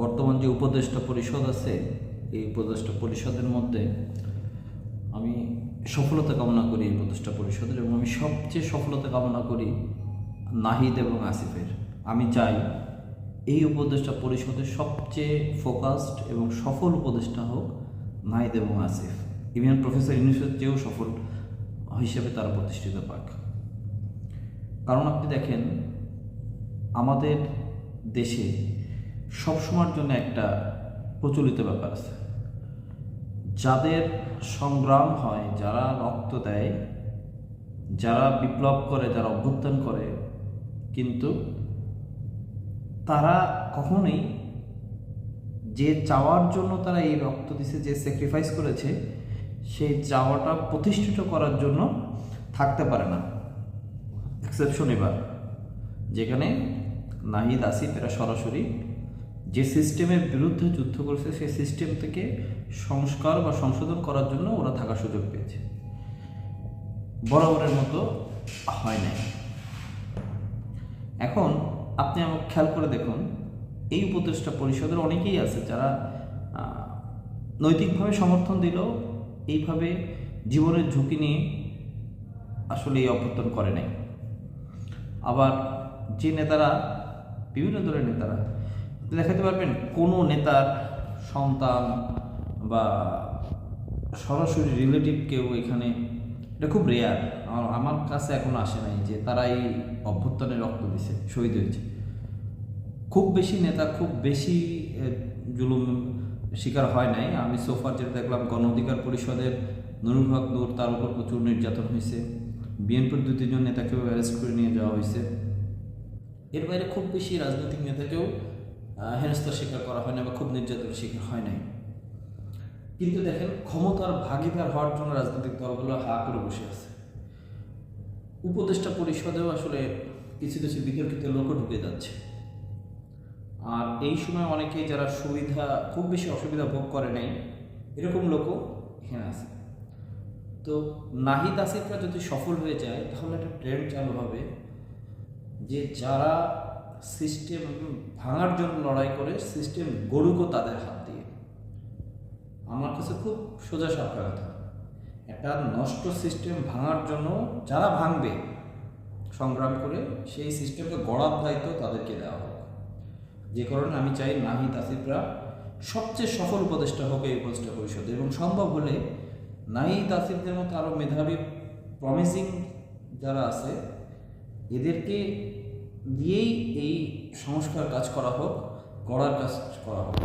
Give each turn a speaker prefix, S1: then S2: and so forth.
S1: বর্তমান যে উপদেষ্টা পরিষদ আছে, এই উপদেষ্টা পরিষদের মধ্যে আমি সফলতা কামনা করি এই উপদেষ্টা পরিষদের এবং আমি সবচেয়ে সফলতা কামনা করি নাহিদ এবং আসিফের। আমি চাই এই উপদেষ্টা পরিষদের সবচেয়ে ফোকাসড এবং সফল উপদেষ্টা হোক নাহিদ এবং আসিফ। ইভেন প্রফেসর ইউনিসের চেয়েও সফল হিসেবে তারা প্রতিষ্ঠিত পাক। কারণ আপনি দেখেন, আমাদের দেশে সবসময়ের জন্য একটা প্রচলিত ব্যাপার আছে। যাদের সংগ্রাম হয়, যারা রক্ত দেয়, যারা বিপ্লব করে, যারা অভ্যুত্থান করে, কিন্তু তারা কখনোই যে চাওয়ার জন্য তারা এই রক্ত দিছে, যে স্যাক্রিফাইস করেছে, সেই চাওয়াটা প্রতিষ্ঠিত করার জন্য থাকতে পারে না। এক্সেপশন এবার, যেখানে নাহিদ আসিফ এরা সরাসরি যে সিস্টেমের বিরুদ্ধে যুদ্ধ করেছে, সেই সিস্টেম থেকে সংস্কার বা সংশোধন করার জন্য ওরা থাকার সুযোগ পেয়েছে। বরাবরের মতো হয় নাই। এখন আপনি আমাকে খেয়াল করে দেখুন, এই উপদেষ্টা পরিষদের অনেকেই আছে যারা নৈতিকভাবে সমর্থন দিলেও এইভাবে জীবনের ঝুঁকি নিয়ে আসলে এই অভ্যর্থন করে নাই। আবার যে নেতারা, বিভিন্ন দলের নেতারা দেখাতে পারবেন কোনো নেতার সন্তান বা সরাসরি রিলেটিভ কেউ এখানে, এটা খুব রেয়ার আমার আমার কাছে এখনও আসে নাই যে তারা এই অভ্যুত্থানে রক্ত দিছে, শহীদ হয়েছে। খুব বেশি নেতা, খুব বেশি জুলুম শিকার হয় নাই। আমি সোফার যেটা দেখলাম, গণ অধিকার পরিষদের নুরুল হক নূর তার উপর প্রচুর নির্যাতন হয়েছে। বিএনপির দু তিনজন নেতাকেও অ্যারেস্ট করে নিয়ে যাওয়া হয়েছে। এর বাইরে খুব বেশি রাজনৈতিক নেতাকেও হেনস্থার শিকার করা হয় না বা খুব নির্যাতনের শিকার হয় নাই। কিন্তু দেখেন, ক্ষমতার ভাগিদার হওয়ার জন্য রাজনৈতিক দলগুলো হা করে বসে আছে। উপদেষ্টা পরিষদেও আসলে কিছু কিছু বিতর্কিত লোকও ঢুকে যাচ্ছে। আর এই সময় অনেকেই যারা সুবিধা, খুব বেশি অসুবিধা ভোগ করে নাই, এরকম লোকও এখানে আছে। তো নাহিদ আসিফরা যদি সফল হয়ে যায়, তাহলে একটা ট্রেন্ড চালু হবে যে যারা সিস্টেম ভাঙার জন্য লড়াই করে সিস্টেম গড়ুকও তাদের হাত দিয়ে। আমার কাছে খুব সোজা সাপটা কথা। একটা নষ্ট সিস্টেম ভাঙার জন্য যারা ভাঙবে, সংগ্রাম করে সেই সিস্টেমকে গড়ার দায়িত্ব তাদেরকে দেওয়া হোক। যে কারণে আমি চাই নাহিদ আসিফরা সবচেয়ে সফল উপদেষ্টা হোক এই উপদেষ্টা পরিষদে এবং সম্ভব হলে নাহিদ আসিফদের মতো আরও মেধাবী প্রমিসিং যারা আছে, এদেরকে দিয়েই এই সংস্কার কাজ করা হোক গড়ার কাজ করা হোক।